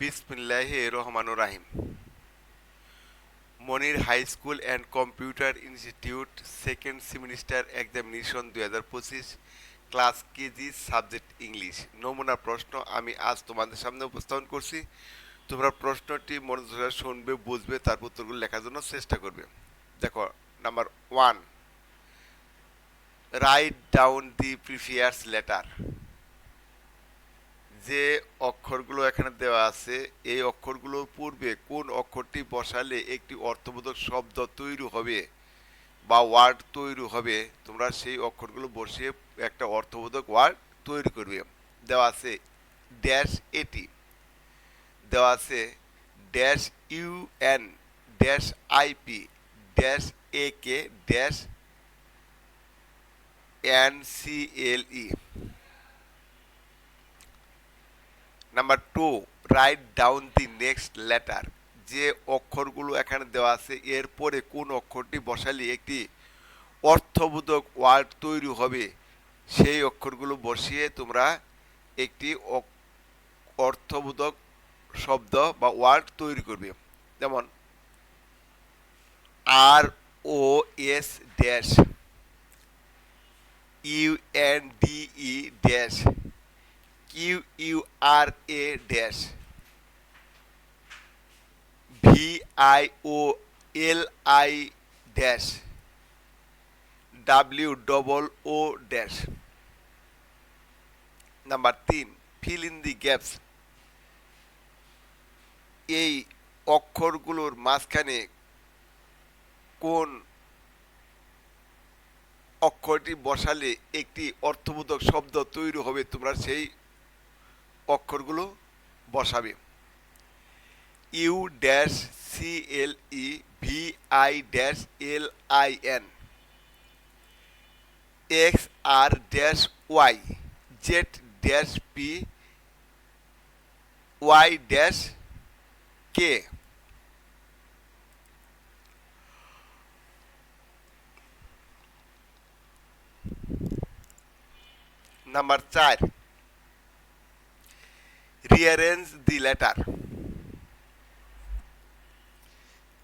বিসমিল্লাহ রহমানুর রাহিম। Monir high school and computer institute second semester examination দুই হাজার পঁচিশ, ক্লাস কেজি সাবজেক্ট ইংলিশ। নমুনা প্রশ্ন আমি আজ তোমাদের সামনে উপস্থাপন করছি। তোমরা প্রশ্নটি মনোযোগ শুনবে, বুঝবে, তারপর উত্তরগুলো লেখার জন্য চেষ্টা করবে। দেখো, number one write down the previous letter যে অক্ষরগুলো এখানে দেওয়া আছে, এই অক্ষরগুলোর পূর্বে কোন অক্ষরটি বসালে একটি অর্থবোধক শব্দ তৈরি হবে বা ওয়ার্ড তৈরি হবে, তোমরা সেই অক্ষরগুলো বসিয়ে একটা অর্থবোধক ওয়ার্ড তৈরি করবে। দেওয়া আছে ড্যাশ এটি দেওয়া আছে dash U N dash IP dash A K dash N C L E number two write down the next letter যে অক্ষরগুলো এখানে দেওয়া আছে, এরপরে কোন অক্ষরটি বসালে একটি অর্থবোধক ওয়ার্ড তৈরি হবে, সেই অক্ষরগুলো বসিয়ে তোমরা একটি অর্থবোধক শব্দ বা ওয়ার্ড তৈরি করবে। যেমন R O S dash U N D E dash Q U R A dash V I O L I dash W double O dash number তিন ফিল ইন দি গ্যাপস এই অক্ষরগুলোর মাঝখানে কোন অক্ষরটি বসালে একটি অর্থবোধক শব্দ তৈরি হবে, তোমরা সেই অক্ষরগুলো বসাবে। U dash C L E V I dash L I N. X R dash Y, Z dash P, Y dash K. Number চার। রিয়ারেঞ্জ দি লেটার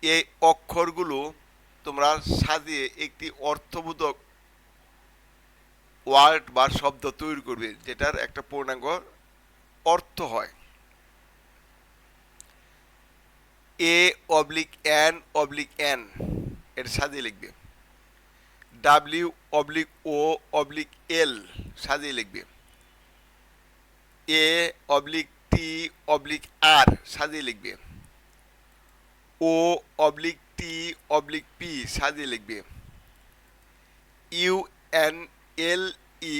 এই অক্ষরগুলো তোমরা সাজিয়ে একটি অর্থবোধক ওয়ার্ড বা শব্দ তৈরি করবে, যেটার একটা পূর্ণাঙ্গ অর্থ হয়। A oblique N oblique N এটা সাজিয়ে লিখবে। W oblique O oblique L সাজিয়ে লিখবে। A oblique T oblique R সাজিয়ে লিখবে। O oblique T oblique P সাজিয়ে লিখবে। U N L E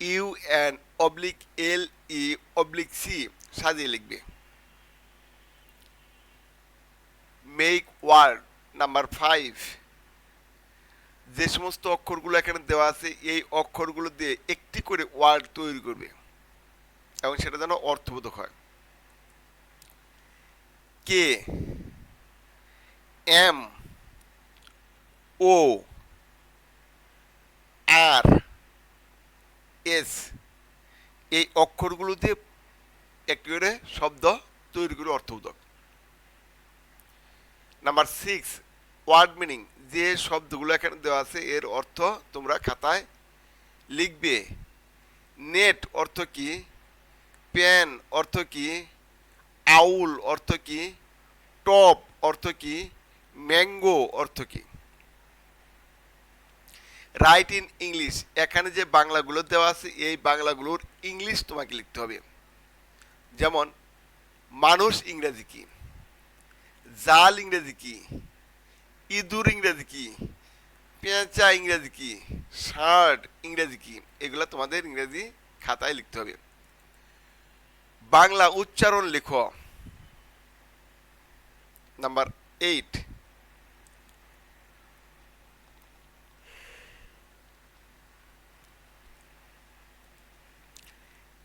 U N oblique L E oblique C সাজিয়ে লিখবে। মেক ওয়ার্ড নাম্বার ফাইভ যে সমস্ত অক্ষরগুলো এখানে দেওয়া আছে, এই অক্ষরগুলো দিয়ে একটি করে ওয়ার্ড তৈরি করবে। এবং সেটা যেন অর্থবোধক হয়। কে এম ও আর এস এই অক্ষরগুলো দিয়ে একটি করে শব্দ তৈরি করে অর্থবোধক। নাম্বার সিক্স ওয়ার্ড মিনিং যে শব্দগুলো এখানে দেওয়া আছে, এর অর্থ তোমরা খাতায় লিখবে। নেট অর্থ কি? প্যান অর্থ কি? আউল অর্থ কি? টপ অর্থ কি? ম্যাঙ্গো অর্থ কি? Write in English. এখানে যে বাংলাগুলো দেওয়া আছে, এই বাংলাগুলোর ইংলিশ তোমাকে লিখতে হবে। যেমন, মানুষ ইংরেজি কি? জাল ইংরেজি কি? ইঁদুর ইংরেজি কি? পেঁচা ইংরেজি কি? শার্ট ইংরেজি কি? এগুলো তোমাদের ইংরেজি খাতায় লিখতে হবে। বাংলা উচ্চারণ লেখো। Number eight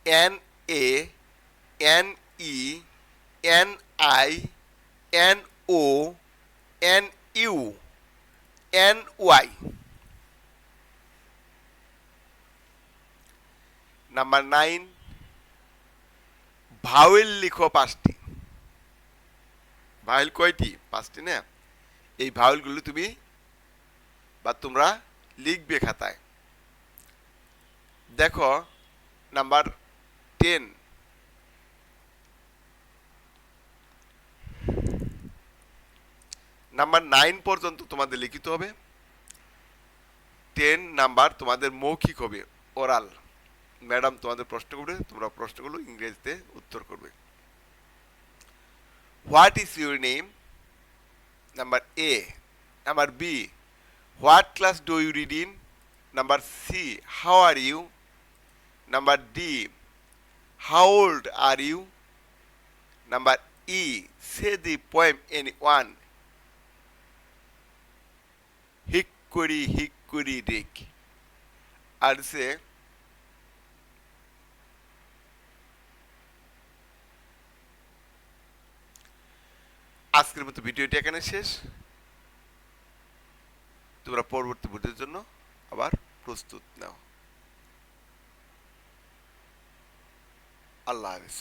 N A N E N I N O N U N Y number nine vowel লিখো পাঁচটি। ভাওয়েল কয়টি? পাঁচটি না? এই ভাওয়েলগুলো তুমি বা তোমরা লিখবে খাতায়। দেখো, নাম্বার টেন নাম্বার নাইন পর্যন্ত তোমাদের লিখিত হবে। টেন নাম্বার তোমাদের মৌখিক হবে ওরাল ম্যাডাম তোমাদের প্রশ্ন করবে, তোমরা প্রশ্নগুলো ইংরেজিতে উত্তর করবে। What is your name number A number B what class do you read in number C how are you number D how old are you number E say the poem any one hickory hickory rake আর সে আজকের মতো ভিডিওটি এখানে শেষ। তোমরা পরবর্তী ভিডিওর জন্য আবার প্রস্তুত নাও। আল্লাহ হাফিজ।